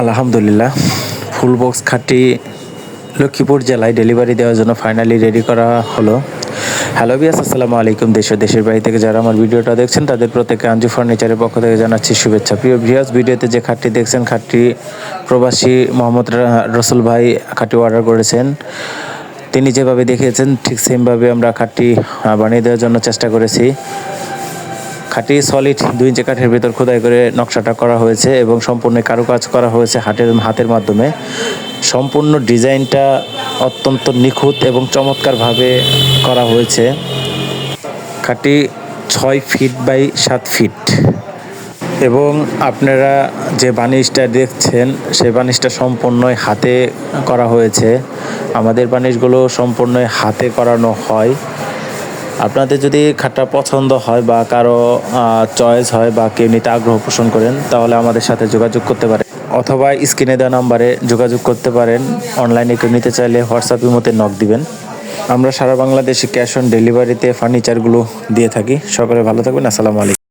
আলহামদুলিল্লাহ full box খাটটি Lakshmipur জেলায় delivery দেওয়ার জন্য ফাইনালি রেডি করা হলো। হ্যালো বিয়াস আসসালামু আলাইকুম। দেশ দেশের বাড়ি থেকে যারা আমার ভিডিওটা দেখছেন, তাদের প্রত্যেকে আঞ্জু ফার্নিচারের পক্ষ থেকে জানাচ্ছি শুভেচ্ছা। প্রিয় ভিউয়ার্স ভিডিওতে যে খাটটি দেখছেন খাটটি প্রবাসী মোহাম্মদ রসুল ভাই খাটটি অর্ডার করেছেন। তিনি যেভাবে দেখিয়েছেন, ঠিক সেমভাবে আমরা খাটটি বানিয়ে দেওয়ার জন্য চেষ্টা করেছি। খাঁটি সলিড দুই ইঞ্চি কাঠের ভিতর খোদাই করে নকশাটা করা হয়েছে এবং সম্পূর্ণ কারুকাজ করা হয়েছে হাতের হাতের মাধ্যমে। সম্পূর্ণ ডিজাইনটা অত্যন্ত নিখুঁত এবং চমৎকারভাবে করা হয়েছে। খাঁটি ছয় ফিট বাই সাত ফিট। এবং আপনারা যে বানিশটা দেখছেন সেই বানিশটা সম্পূর্ণই হাতে করা হয়েছে। আমাদের বানিশগুলো সম্পূর্ণই হাতে করানো হয়। আপনাদের যদি খাটটা পছন্দ হয় বা কারও চয়েস হয় বা কেউ নিতে আগ্রহ পোষণ করেন, তাহলে আমাদের সাথে যোগাযোগ করতে পারেন। অথবা স্ক্রিনে দেওয়া নাম্বারে যোগাযোগ করতে পারেন। অনলাইনে কেউ নিতে চাইলে হোয়াটসঅ্যাপের মধ্যে নক দিবেন। আমরা সারা বাংলাদেশে ক্যাশ অন ডেলিভারিতে ফার্নিচারগুলো দিয়ে থাকি। সকলে ভালো থাকবেন। আসসালামু আলাইকুম।